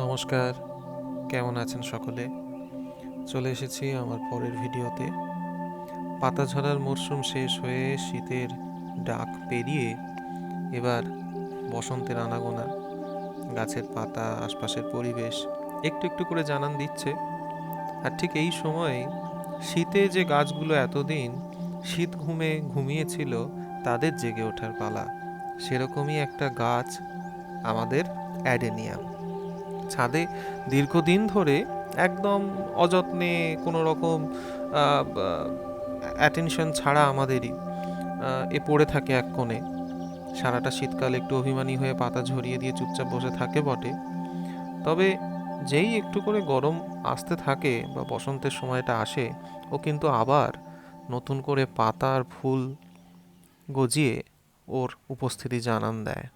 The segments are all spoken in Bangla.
নমস্কার, কেমন আছেন সকলে? চলে এসেছি আমার পরের ভিডিওতে। পাতা ঝরার মরশুম শেষ হয়ে শীতের ডাক পেরিয়ে এবার বসন্তের আনাগোনা, গাছের পাতা, আশপাশের পরিবেশ, একটু একটু করে জানান দিচ্ছে। আর ঠিক এই সময়ে শীতে যে গাছগুলো এতদিন শীত ঘুমে ঘুমিয়েছিল, তাদের জেগে ওঠার পালা, সেরকমই একটা গাছ আমাদের অ্যাডেনিয়াম। ছাদে দীর্ঘদিন ধরে একদম অযত্নে কোনো রকম অ্যাটেনশন ছাড়া আমাদেরই এ পড়ে থাকে এক কোণে। সারাটা শীতকাল একটু অভিমানী হয়ে পাতা ঝরিয়ে দিয়ে চুপচাপ বসে থাকে বটে। তবে যেই একটু করে গরম আসতে থাকে বা বসন্তের সময়টা আসে, ও কিন্তু আবার নতুন করে পাতা আর ফুল গজিয়ে ওর উপস্থিতি জানান দেয়।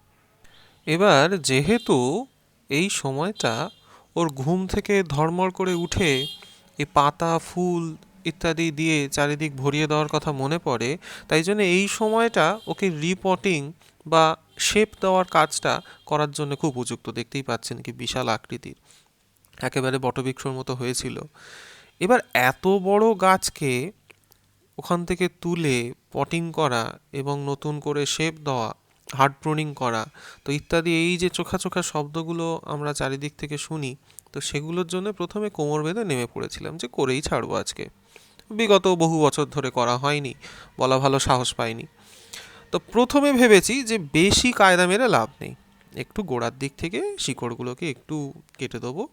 এবার যেহেতু এই সময়টা ওর ঘুম থেকে ধর্মর করে উঠে এই পাতা, ফুল ইত্যাদি দিয়ে চারিদিক ভরিয়ে দেওয়ার কথা মনে পড়ে। তাই জন্য এই সময়টা ওকে রিপটিং বা শেপ দেওয়ার কাজটা করার জন্য খুব উপযুক্ত। দেখতেই পাচ্ছেন কি বিশাল আকৃতির একেবারে বটবৃক্ষর মতো হয়েছিল। এবার এত বড় গাছকে ওখান থেকে তুলে পটিং করা এবং নতুন করে শেপ দেওয়া হার্ড প্রুনিং করা। তো ইত্যাদি, এই যে চোখা চোখা শব্দগুলো আমরা চারিদিক থেকে শুনি, তো সেগুলোর জন্য প্রথমে কোমর বেঁধে নেমে পড়েছিলাম যে করেই ছাড়বো আজকে। বিগত বহু বছর ধরে করা হয়নি, বলা ভালো সাহস পাইনি। তো প্রথমে ভেবেছি যে বেশি কায়দা মেরে লাভ নেই। একটু গোড়ার দিক থেকে শিকড়গুলোকে একটু কেটে দেবো,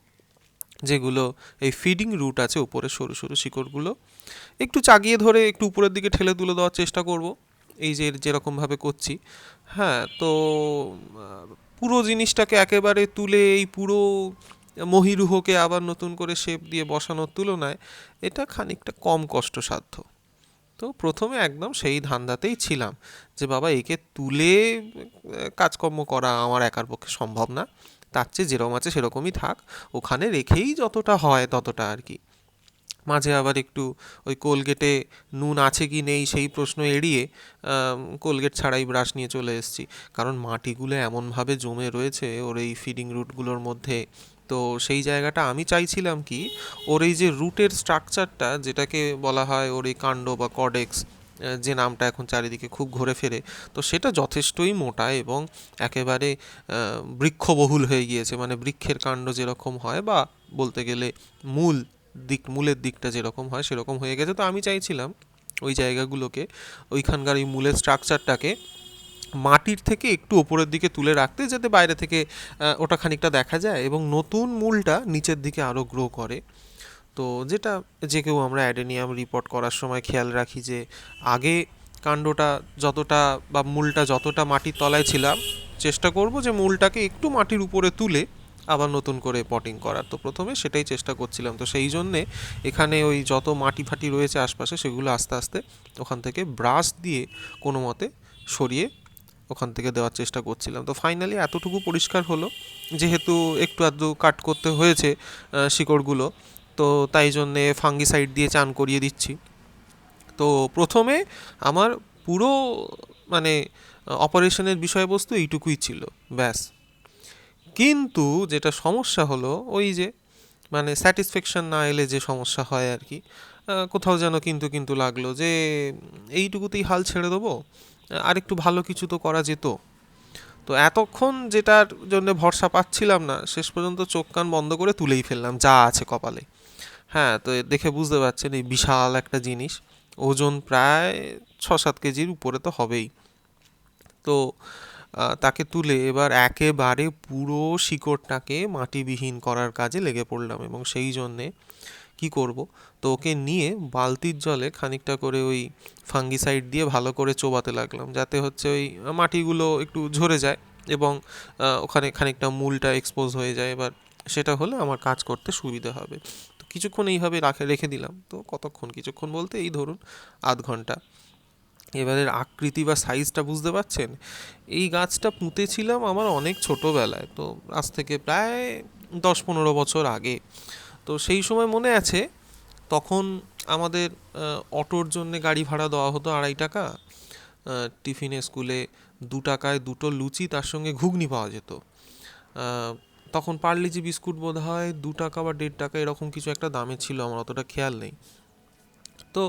যেগুলো এই ফিডিং রুট আছে উপরে সরু সরু শিকড়গুলো। একটু চাগিয়ে ধরে একটু উপরের দিকে ঠেলে তুলে দেওয়ার চেষ্টা করব। এই যে যেরকমভাবে করছি হ্যাঁ তো পুরো জিনিসটাকে একেবারে তুলে এই পুরো মহিরুহকে আবার নতুন করে শেপ দিয়ে বসানোর তুলনায় এটা খানিকটা কম কষ্টসাধ্য। তো প্রথমে একদম সেই ধান্দাতেই ছিলাম যে, বাবা, একে তুলে কাজকর্ম করা আমার একার পক্ষে সম্ভব না। তার চেয়ে যেরকম আছে সেরকমই থাক। ওখানে রেখেই যতটা হয় ততটা আর কি। মাঝে আবার একটু ওই কোলগেটে নুন আছে কি নেই সেই প্রশ্ন এড়িয়ে কোলগেট ছাড়াই ব্রাশ নিয়ে চলে এসেছি। কারণ মাটিগুলো এমনভাবে জমে রয়েছে ওর এই ফিডিং রুটগুলোর মধ্যে। তো সেই জায়গাটা আমি চাইছিলাম কি, ওর এই যে রুটের স্ট্রাকচারটা যেটাকে বলা হয় ওর এই কাণ্ড বা কডেক্স যে নামটা এখন চারিদিকে খুব ঘুরে ফেরে, তো সেটা যথেষ্টই মোটা এবং একেবারে বৃক্ষবহুল হয়ে গিয়েছে। মানে বৃক্ষের কাণ্ড যেরকম হয় বা বলতে গেলে মূল দিক, মূলের দিকটা যেরকম হয় সেরকম হয়ে গেছে। তো আমি চাইছিলাম ওই জায়গাগুলোকে, ওইখানকার এই মূলের স্ট্রাকচারটাকে মাটির থেকে একটু ওপরের দিকে তুলে রাখতে যাতে বাইরে থেকে ওটা খানিকটা দেখা যায় এবং নতুন মূলটা নিচের দিকে আরও গ্রো করে। তো যেটা যে কেউ আমরা অ্যাডেনিয়াম রিপোর্ট করার সময় খেয়াল রাখি যে, আগে কাণ্ডটা যতটা বা মূলটা যতটা মাটির তলায় ছিলাম, চেষ্টা করব যে মূলটাকে একটু মাটির উপরে তুলে আবার নতুন করে পটিং করার। তো প্রথমে সেটাই চেষ্টা করছিলাম। তো সেই জন্যে এখানে ওই যত মাটি ফাটি রয়েছে আশপাশে সেগুলো আস্তে আস্তে ওখান থেকে ব্রাশ দিয়ে কোনো মতে সরিয়ে ওখান থেকে দেওয়ার চেষ্টা করছিলাম। তো ফাইনালি এতটুকু পরিষ্কার হলো। যেহেতু একটু আধটু কাট করতে হয়েছে শিকড়গুলো, তো তাই জন্যে ফাঙ্গিসাইড দিয়ে চান করিয়ে দিচ্ছি। তো প্রথমে আমার পুরো মানে অপারেশনের বিষয়বস্তু এইটুকুই ছিল, ব্যাস। কিন্তু যেটা সমস্যা হলো, ওই যে মানে স্যাটিসফ্যাকশন না এলে যে সমস্যা হয় আর কি কোথাও যেন কিন্তু কিন্তু লাগল যে, এইটুকুতেই হাল ছেড়ে দেবো, আর একটু ভালো কিছু তো করা যেত। তো এতক্ষণ যেটার জন্য ভরসা পাচ্ছিলাম না, শেষ পর্যন্ত চোখ কান বন্ধ করে তুলেই ফেললাম, যা আছে কপালে। হ্যাঁ তো দেখে বুঝতে পারছেন এই বিশাল একটা জিনিস, ওজন প্রায় ছ সাত কেজির উপরে তো হবেই। তো তাকে তুলে এবার একেবারে পুরো শিকড়টাকে মাটিবিহীন করার কাজে লেগে পড়লাম এবং সেই জন্যে কি করব? তো ওকে নিয়ে বালতির জলে খানিকটা করে ওই ফাঙ্গিসাইড দিয়ে ভালো করে চোবাতে লাগলাম, যাতে হচ্ছে ওই মাটিগুলো একটু ঝরে যায় এবং ওখানে খানিকটা মূলটা এক্সপোজ হয়ে যায়। এবার সেটা হলে আমার কাজ করতে সুবিধা হবে। তো কিছুক্ষণ এইভাবে রাখে, রেখে দিলাম। তো কতক্ষণ? কিছুক্ষণ বলতে এই ধরুন আধ ঘণ্টা। এবারের আকৃতি বা সাইজটা বুঝতে পারছেন? এই গাছটা পুঁতেছিলাম আমার অনেক ছোটোবেলায়, তো আজ থেকে প্রায় দশ পনেরো বছর আগে। তো সেই সময় মনে আছে, তখন আমাদের অটোর জন্য গাড়ি ভাড়া দেওয়া হতো আড়াই টাকা টিফিনে, স্কুলে দু টাকায় দুটো লুচি তার সঙ্গে ঘুগনি পাওয়া যেত। তখন পার্লিজি বিস্কুট বোধ হয় দু টাকা বা দেড় টাকা এরকম কিছু একটা দামে ছিল, আমার অতটা খেয়াল নেই। তো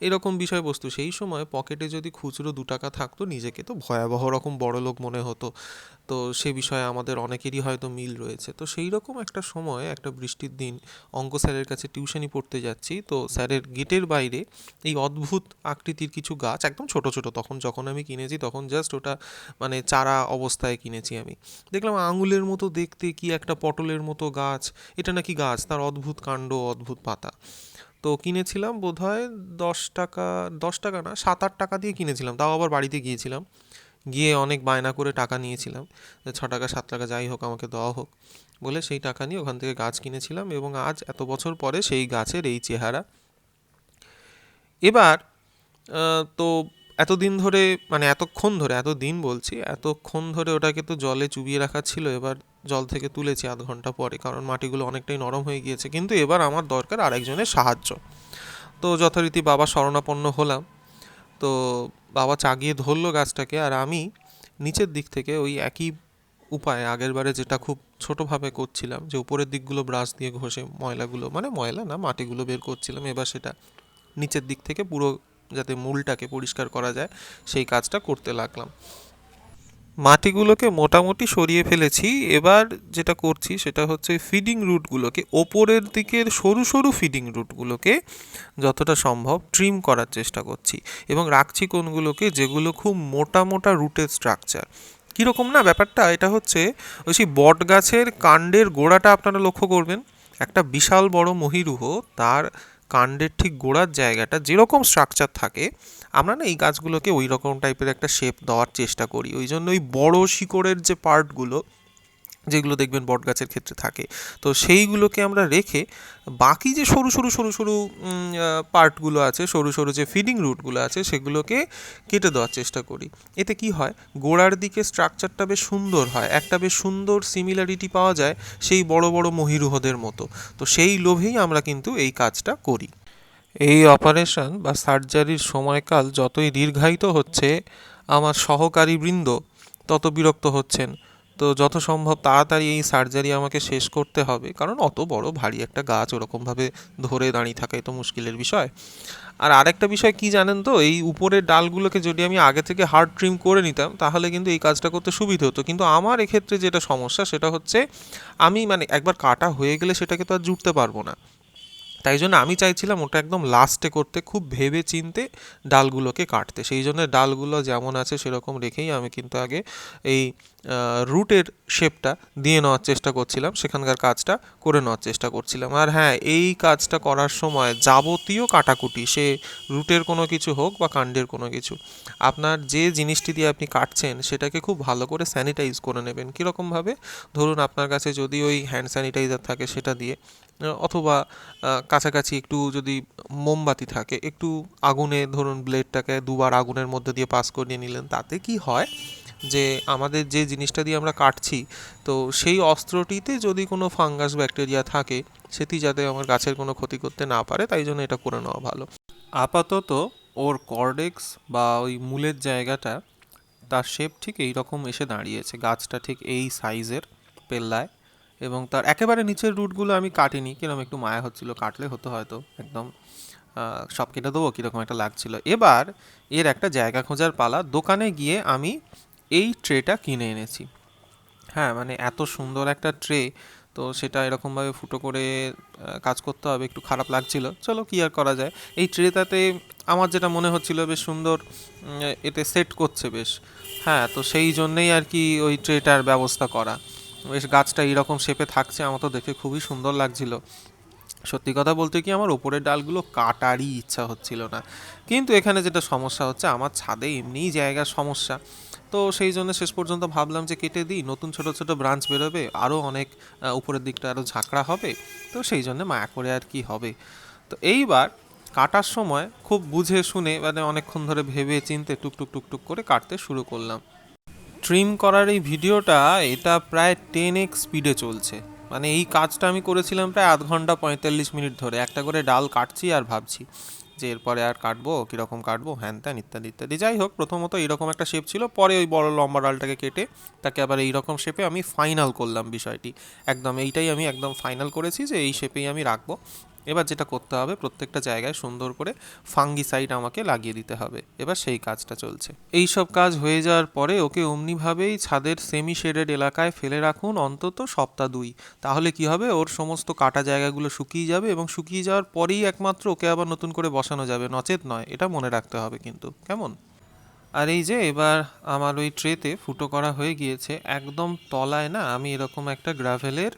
এরকম বিষয়বস্তু। সেই সময় পকেটে যদি খুচরো দু টাকা থাকতো, নিজেকে তো ভয়াবহ রকম বড় লোক মনে হতো। তো সে বিষয়ে আমাদের অনেকেরই হয়তো মিল রয়েছে। তো সেই রকম একটা সময়, একটা বৃষ্টির দিন, অঙ্ক স্যারের কাছে টিউশনি পড়তে যাচ্ছি। তো স্যারের গেটের বাইরে এই অদ্ভুত আকৃতির কিছু গাছ, একদম ছোট ছোট, তখন যখন আমি কিনেছি, তখন জাস্ট ওটা মানে চারা অবস্থায় কিনেছি আমি। দেখলাম আঙুলের মতো দেখতে কি একটা পটলের মতো গাছ। এটা নাকি গাছ, তার অদ্ভুত কাণ্ড, অদ্ভুত পাতা। তো কিনেছিলাম বোধ হয় দশ টাকা দশ টাকা না, সাত আট টাকা দিয়ে কিনেছিলাম। তাও আবার বাড়িতে গিয়েছিলাম। গিয়ে অনেক বায়না করে টাকা নিয়েছিলাম। ছ টাকা, সাত টাকা যাই হোক, আমাকে দেওয়া হোক বলে সেই টাকা নিয়ে ওখান থেকে গাছ কিনেছিলাম এবং আজ এত বছর পরে সেই গাছের এই চেহারা। এবার তো এতদিন ধরে মানে এতক্ষণ ধরে এত দিন বলছি, এতক্ষণ ধরে ওটাকে তো জলে চুবিয়ে রাখা ছিল, এবার জল থেকে তুলেছি আধ ঘণ্টা পরে, কারণ মাটিগুলো অনেকটাই নরম হয়ে গিয়েছে। কিন্তু এবার আমার দরকার আরেকজনের সাহায্য। তো যথারীতি বাবা শরণাপন্ন হলাম। তো বাবা চাগিয়ে ধরলো গাছটাকে, আর আমি নিচের দিক থেকে ওই একই উপায়ে, আগের বারে যেটা খুব ছোটোভাবে করছিলাম, যে উপরের দিকগুলো ব্রাশ দিয়ে ঘষে ময়লাগুলো মানে ময়লা না, মাটিগুলো বের করছিলাম, এবার সেটা নিচের দিক থেকে পুরো যাতে মূলটাকে পরিষ্কার করা যায়, সেই কাজটা করতে লাগলাম। মাটিগুলোকে মোটামুটি সরিয়ে ফেলেছি। এবার যেটা করছি সেটা হচ্ছে ফিডিং রুটগুলোকে ওপরের দিকের সরু সরু ফিডিং রুটগুলোকে যতটা সম্ভব ট্রিম করার চেষ্টা করছি এবং রাখছি কোনগুলোকে যেগুলো খুব মোটা মোটা রুটের স্ট্রাকচার কীরকম না ব্যাপারটা? এটা হচ্ছে ওই সেই বট গাছের কাণ্ডের গোড়াটা আপনারা লক্ষ্য করবেন। একটা বিশাল বড় মহিরুহ, তার কাণ্ডের ঠিক গোড়ার জায়গাটা যেরকম স্ট্রাকচার থাকে, আমরা না এই গাছগুলোকে ওই রকম টাইপের একটা শেপ দেওয়ার চেষ্টা করি। ওই জন্য ওই বড় শিকড়ের যে পার্টগুলো যেগুলো দেখবেন বট গাছের ক্ষেত্রে থাকে। তো সেইগুলোকে আমরা রেখে বাকি যে সরু সরু সরু সরু পার্টগুলো আছে, সরু সরু যে ফিডিং রুটগুলো আছে, সেগুলোকে কেটে দেওয়ার চেষ্টা করি। এতে কি হয়? গোড়ার দিকে স্ট্রাকচারটা বেশ সুন্দর হয়। একটা বেশ সুন্দর সিমিলারিটি পাওয়া যায় সেই বড় বড় মহিরুহদের মতো। তো সেই লোভেই আমরা কিন্তু এই কাজটা করি। এই অপারেশন বা সার্জারির সময়কাল যতই দীর্ঘায়িত হচ্ছে, আমার সহকারী বৃন্দ তত বিরক্ত হচ্ছেন। তো যত সম্ভব তাড়াতাড়ি এই সার্জারি আমাকে শেষ করতে হবে। কারণ অত বড় ভারী একটা গাছ ওরকমভাবে ধরে দাঁড়িয়ে থাকাই তো মুশকিলের বিষয়। আর আরেকটা বিষয় কি জানেন তো, এই উপরের ডালগুলোকে যদি আমি আগে থেকে হার্ড ট্রিম করে নিতাম, তাহলে কিন্তু এই কাজটা করতে সুবিধা হতো। কিন্তু আমার এক্ষেত্রে যেটা সমস্যা, সেটা হচ্ছে আমি মানে একবার কাটা হয়ে গেলে সেটাকে তো আর জুটতে পারব না। তাই জন্য আমি চাইছিলাম ওটা একদম লাস্টে করতে, খুব ভেবে চিনতে ডালগুলোকে কাটতে। সেই জন্য ডালগুলো যেমন আছে সেরকম রেখেই আমি কিন্তু আগে এই রুটের শেপটা দিয়ে নেওয়ার চেষ্টা করছিলাম, সেখানকার কাজটা করে নেওয়ার চেষ্টা করছিলাম। আর হ্যাঁ এই কাজটা করার সময় যাবতীয় কাটাকুটি, সে রুটের কোনো কিছু হোক বা কাণ্ডের কোনো কিছু, আপনার যে জিনিসটি দিয়ে আপনি কাটছেন, সেটাকে খুব ভালো করে স্যানিটাইজ করে নেবেন। কীরকমভাবে? ধরুন আপনার কাছে যদি ওই হ্যান্ড স্যানিটাইজার থাকে সেটা দিয়ে অথবা কাছাকাছি একটু যদি মোমবাতি থাকে, একটু আগুনে ধরুন ব্লেডটাকে দুবার আগুনের মধ্যে দিয়ে পাস করিয়ে নিলেন, তাতে কি হয়? যে আমাদের যে জিনিসটা দিয়ে আমরা কাটছি, তো সেই অস্ত্রটিতে যদি কোনো ফাঙ্গাস ব্যাকটেরিয়া থাকে, সেটি যাতে আমার গাছের কোনো ক্ষতি করতে না পারে, তাই জন্য এটা করে নেওয়া ভালো। আপাতত ওর কর্ডেক্স বা ওই মূলের জায়গাটা, তার শেপ ঠিক এই রকম এসে দাঁড়িয়েছে। গাছটা ঠিক এই সাইজের পেল্লায় এবং তার একেবারে নিচের রুটগুলো আমি কাটিনি কীরকম একটু মায়া হচ্ছিল, কাটলে হতো হয়তো, একদম সব কেটে দেবো, কীরকম একটা লাগছিল। এবার এর একটা জায়গা খোঁজার পালা, দোকানে গিয়ে আমি এই ট্রেটা কিনে এনেছি। হ্যাঁ মানে এত সুন্দর একটা ট্রে তো সেটা এরকমভাবে ফুটো করে কাজ করতে হবে, একটু খারাপ লাগছিল। চলো কি আর করা যায়? এই ট্রেটাতে আমার যেটা মনে হচ্ছিল বেশ সুন্দর এতে সেট করছে বেশ। হ্যাঁ তো সেই জন্যেই আর কি ওই ট্রেটার ব্যবস্থা করা। বেশ গাছটা এইরকম শেপে থাকছে, আমার তো দেখে খুবই সুন্দর লাগছিল। সত্যি কথা বলতে কি আমার ওপরের ডালগুলো কাটারই ইচ্ছা হচ্ছিল না। কিন্তু এখানে যেটা সমস্যা হচ্ছে, আমার ছাদে এমনিই জায়গার সমস্যা। তো সেই জন্য শেষ পর্যন্ত ভাবলাম যে কেটে দিই, নতুন ছোট ছোট ব্রাঞ্চ বেরোবে আরও অনেক উপরের দিকটা আরও ঝাঁকড়া হবে, তো সেই জন্য মায়া করে আর কি হবে। তো এইবার কাটার সময় খুব বুঝে শুনে মানে অনেকক্ষণ ধরে ভেবে চিনতে টুকটুক টুকটুক করে কাটতে শুরু করলাম। ট্রিম করার এই ভিডিওটা এটা প্রায় টেন এক্স স্পিডে চলছে। মানে এই কাজটা আমি করেছিলাম প্রায় আধ ঘণ্টা পঁয়তাল্লিশ মিনিট ধরে। একটা করে ডাল কাটছি আর ভাবছি। যে এরপরে আর কাটবো, কীরকম কাটবো, হ্যান ত্যান ইত্যাদি ইত্যাদি। যাই হোক, প্রথমত এইরকম একটা শেপ ছিল, পরে ওই বড় লম্বা ডালটাকে কেটে তাকে আবার এইরকম শেপে আমি ফাইনাল করলাম বিষয়টি। একদম এইটাই আমি একদম ফাইনাল করেছি যে এই শেপেই আমি রাখব। এবার যেটা করতে হবে, প্রত্যেকটা জায়গায় সুন্দর করে ফাঙ্গিসাইড আমাকে লাগিয়ে দিতে হবে। এবার সেই কাজটা চলছে। এই সব কাজ হয়ে যাওয়ার পরে ওকে অমনিভাবেই ছাদের সেমি শেডেড এলাকায় ফেলে রাখুন অন্তত সপ্তাহ দুই। তাহলে কি হবে? ওর সমস্ত কাটা জায়গাগুলো শুকিয়ে যাবে এবং শুকিয়ে যাওয়ার পরেই একমাত্র ওকে আবার নতুন করে বসানো যাবে। নচেত নয়, এটা মনে রাখতে হবে কিন্তু। কেমন? আর এই যে এবার আমার ওই ট্রেতে ফুটো করা হয়ে গিয়েছে, একদম তলায় না আমি এরকম একটা গ্রাভেলের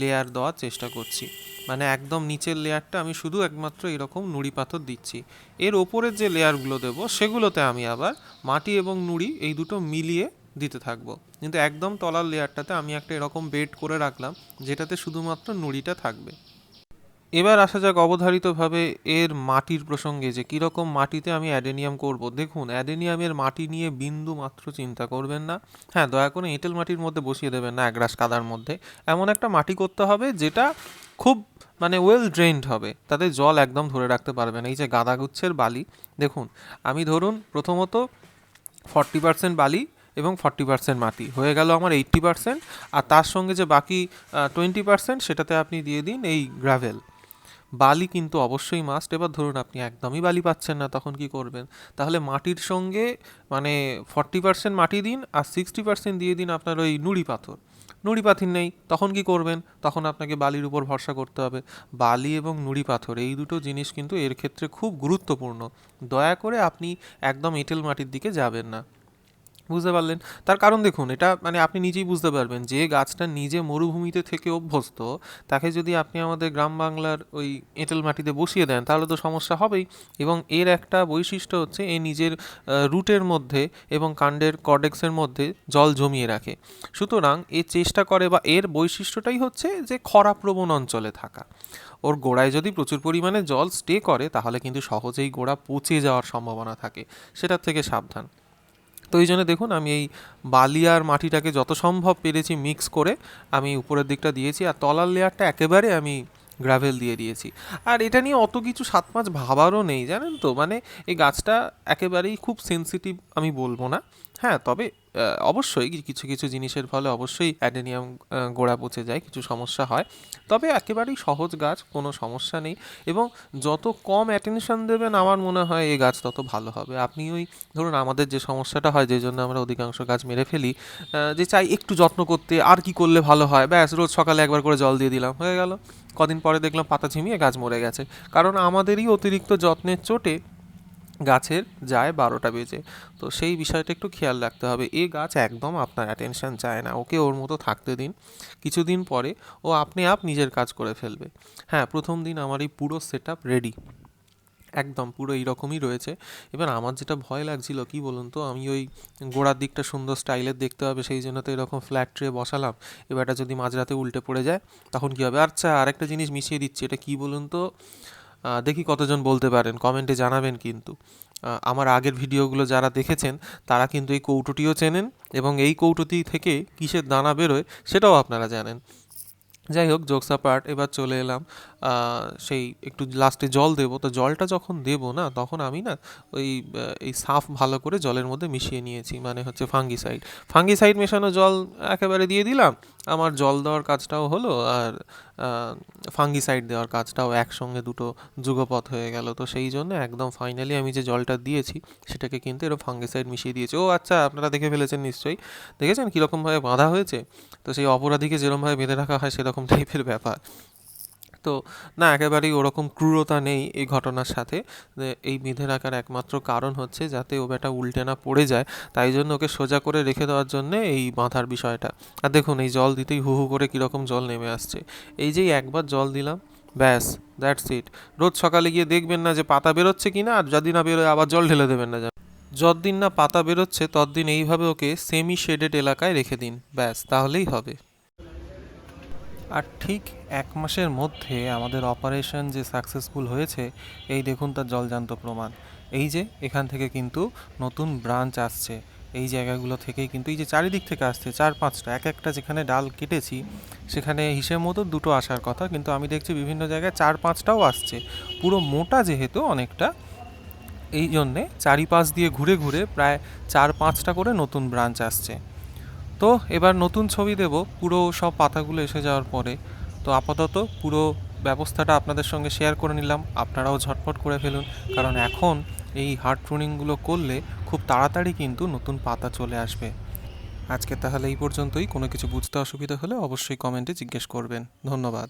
লেয়ার দেওয়ার চেষ্টা করছি। মানে একদম নিচের লেয়ারটা আমি শুধু একমাত্র এরকম নুড়ি পাথর দিচ্ছি। এর ওপরের যে লেয়ারগুলো দেবো, সেগুলোতে আমি আবার মাটি এবং নুড়ি এই দুটো মিলিয়ে দিতে থাকব। কিন্তু একদম তলার লেয়ারটাতে আমি একটা এরকম বেড করে রাখলাম, যেটাতে শুধুমাত্র নুড়িটা থাকবে। এবার আসা যাক অবধারিতভাবে এর মাটির প্রসঙ্গে যে কীরকম মাটিতে আমি অ্যাডেনিয়াম করব। দেখুন, অ্যাডেনিয়ামের মাটি নিয়ে বিন্দু মাত্র চিন্তা করবেন না। হ্যাঁ দয়া করে এঁটেল মাটির মধ্যে বসিয়ে দেবেন না, একরাশ কাদার মধ্যে। এমন একটা মাটি করতে হবে যেটা খুব মানে ওয়েল ড্রেনড হবে। তাতে জল একদম ধরে রাখতে পারবে না। এই যে গাদাগুচ্ছের বালি, দেখুন, আমি ধরুন প্রথমত ফর্টি পার্সেন্ট বালি এবং ফর্টি পার্সেন্ট মাটি। হয়ে গেল আমার এইট্টি পার্সেন্ট আর তার সঙ্গে যে বাকি টোয়েন্টি পার্সেন্ট সেটাতে আপনি দিয়ে দিন এই গ্রাভেল বালি কিন্তু অবশ্যই মাস্ট এবার ধরুন আপনি একদমই বালি পাচ্ছেন না, তখন কি করবেন? তাহলে মাটির সঙ্গে মানে ফর্টি পার্সেন্ট মাটি দিন আর সিক্সটি পার্সেন্ট দিয়ে দিন আপনার ওই নুড়ি পাথর। নুড়ি পাথর নেই, তখন কি করবেন? তখন আপনাকে বালির উপর ভরসা করতে হবে। বালি এবং নুড়ি পাথর, এই দুটো জিনিস কিন্তু এর ক্ষেত্রে খুব গুরুত্বপূর্ণ। দয়া করে আপনি একদম এঁটেল মাটির দিকে যাবেন না। বুঝতে পারলেন। তার কারণ দেখুন, এটা মানে আপনি নিজেই বুঝতে পারবেন যে গাছটা নিজে মরুভূমিতে থেকে অভ্যস্ত, তাকে যদি আপনি আমাদের গ্রাম বাংলার ওই এঁটেল মাটিতে বসিয়ে দেন, তাহলে তো সমস্যা হবেই। এবং এর একটা বৈশিষ্ট্য হচ্ছে এ নিজের রুটের মধ্যে এবং কাণ্ডের কর্ডেক্সের মধ্যে জল জমিয়ে রাখে। সুতরাং এ চেষ্টা করে বা এর বৈশিষ্ট্যটাই হচ্ছে যে খরাপ্রবণ অঞ্চলে থাকা। ওর গোড়ায় যদি প্রচুর পরিমাণে জল স্টে করে, তাহলে কিন্তু সহজেই গোড়া পচে যাওয়ার সম্ভাবনা থাকে। সেটার থেকে সাবধান। তো এই জন্য দেখুন, আমি এই বালি আর মাটিটাকে যত সম্ভব পেরেছি মিক্স করে আমি উপরের দিকটা দিয়েছি। আর তলার লেয়ারটা একেবারে আমি গ্রাভেল দিয়ে দিয়েছি। আর এটা নিয়ে অত কিছু সাত পাঁচ ভাবারও নেই, জানেন তো? মানে এই গাছটা একেবারেই খুব সেন্সিটিভ আমি বলব না। হ্যাঁ তবে অবশ্যই কিছু কিছু জিনিসের ফলে অবশ্যই অ্যাডেনিয়াম গোড়া পচে যায়, কিছু সমস্যা হয়। তবে একেবারেই সহজ গাছ, কোনো সমস্যা নেই। এবং যত কম অ্যাটেনশন দেবেন, আমার মনে হয় এই গাছ তত ভালো হবে। আপনি ওই, ধরুন আমাদের যে সমস্যাটা হয়, যে জন্য আমরা অধিকাংশ গাছ মেরে ফেলি যে চাই একটু যত্ন করতে, আর কি করলে ভালো হয়? ব্যাস, রোজ সকালে একবার করে জল দিয়ে দিলাম, হয়ে গেল। কদিন পরে দেখলাম পাতা ঝিমিয়ে গাছ মরে গেছে। কারণ আমাদেরই অতিরিক্ত যত্নের চোটে গাছের যায় বারোটা বেজে। তো সেই বিষয়টা একটু খেয়াল রাখতে হবে। এ গাছ একদম আপনার অ্যাটেনশান চায় না। ওকে ওর মতো থাকতে দিন। কিছুদিন পরে ও আপনি আপ নিজের কাজ করে ফেলবে। হ্যাঁ প্রথম দিন আমার এই পুরো সেট রেডি একদম পুরো এইরকমই রয়েছে। এবার আমার যেটা ভয় লাগছিল, কি বলুন তো? আমি ওই গোড়ার দিকটা সুন্দর স্টাইলের দেখতে হবে, সেই জন্য তো এরকম ফ্ল্যাট ট্রে বসালাম। এবার এটা যদি মাঝরাতে উল্টে পড়ে যায়, তখন কী হবে? আচ্ছা আরেকটা জিনিস মিশিয়ে দিচ্ছি, এটা কি বলুন তো? দেখি কতজন বলতে পারেন কমেন্টে জানাবেন কিন্তু। আমার আগের ভিডিওগুলো যারা দেখেছেন, তারা কিন্তু এই কৌটোটিও চেনেন এবং এই কৌটোটি থেকে কিসের দানা বেরোয়, সেটাও আপনারা জানেন। যাই হোক জোকসা পার্ট এবার চলে এলাম। সেই একটু লাস্টে জল দেবো। তো জলটা যখন দেবো না, তখন আমি না ওই এই সাফ ভালো করে জলের মধ্যে মিশিয়ে নিয়েছি মানে হচ্ছে ফাঙ্গিসাইড ফাঙ্গিসাইড মেশানো জল একেবারে দিয়ে দিলাম, আমার জল দেওয়ার কাজটাও হলো আর ফাঙ্গিসাইড দেওয়ার কাজটাও একসঙ্গে দুটো যুগপথ হয়ে গেল। তো সেই জন্য একদম ফাইনালি আমি যে জলটা দিয়েছি, সেটাকে কিন্তু এরকম ফাঙ্গিসাইড মিশিয়ে দিয়েছি। ও আচ্ছা আপনারা দেখে ফেলেছেন নিশ্চয়ই। দেখেছেন কীরকমভাবে বাঁধা হয়েছে? তো সেই অপরাধীকে যেরকমভাবে বেঁধে রাখা হয়, সেরকম টাইপের ব্যাপার। তো না, একেবারেই ওরকম ক্রূরতা নেই এই ঘটনার সাথে। এই বেঁধে রাখার একমাত্র কারণ হচ্ছে যাতে ও বেটা উল্টে না পড়ে যায়। তাই জন্য ওকে সোজা করে রেখে দেওয়ার জন্যে এই বাঁধার বিষয়টা। আর দেখুন, এই জল দিতেই হু হু করে কীরকম জল নেমে আসছে। এই যেই একবার জল দিলাম, ব্যাস দ্যাটস ইট রোজ সকালে গিয়ে দেখবেন না যে পাতা বেরোচ্ছে কি না আর যদি না বেরোয় আবার জল ঢেলে দেবেন না যতদিন না পাতা বেরোচ্ছে, ততদিন এইভাবে ওকে সেমি শেডেড এলাকায় রেখে দিন। ব্যাস, তাহলেই হবে। আর ঠিক এক মাসের মধ্যে আমাদের অপারেশন যে সাকসেসফুল হয়েছে, এই দেখুন তার জলজান্ত প্রমাণ। এই যে, এখান থেকে কিন্তু নতুন ব্রাঞ্চ আসছে। এই জায়গাগুলো থেকেই কিন্তু, এই যে চারিদিক থেকে আসছে, চার পাঁচটা, এক একটা যেখানে ডাল কেটেছি, সেখানে হিসেব মতো দুটো আসার কথা, কিন্তু আমি দেখছি বিভিন্ন জায়গায় চার পাঁচটাও আসছে। পুরো মোটা যেহেতু অনেকটা, এই জন্যে চারিপাশ দিয়ে ঘুরে ঘুরে প্রায় চার পাঁচটা করে নতুন ব্রাঞ্চ আসছে। তো এবার নতুন ছবি দেব, পুরো সব পাতাগুলো এসে যাওয়ার পরে। তো আপাতত পুরো ব্যবস্থাটা আপনাদের সঙ্গে শেয়ার করে নিলাম, আপনারাও ঝটপট করে ফেলুন। কারণ এখন এই হার্ড প্রুনিংগুলো করলে খুব তাড়াতাড়ি কিন্তু নতুন পাতা চলে আসবে। আজকে তাহলে এই পর্যন্তই। কোনো কিছু বুঝতে অসুবিধা হলে অবশ্যই কমেন্টে জিজ্ঞেস করবেন। ধন্যবাদ।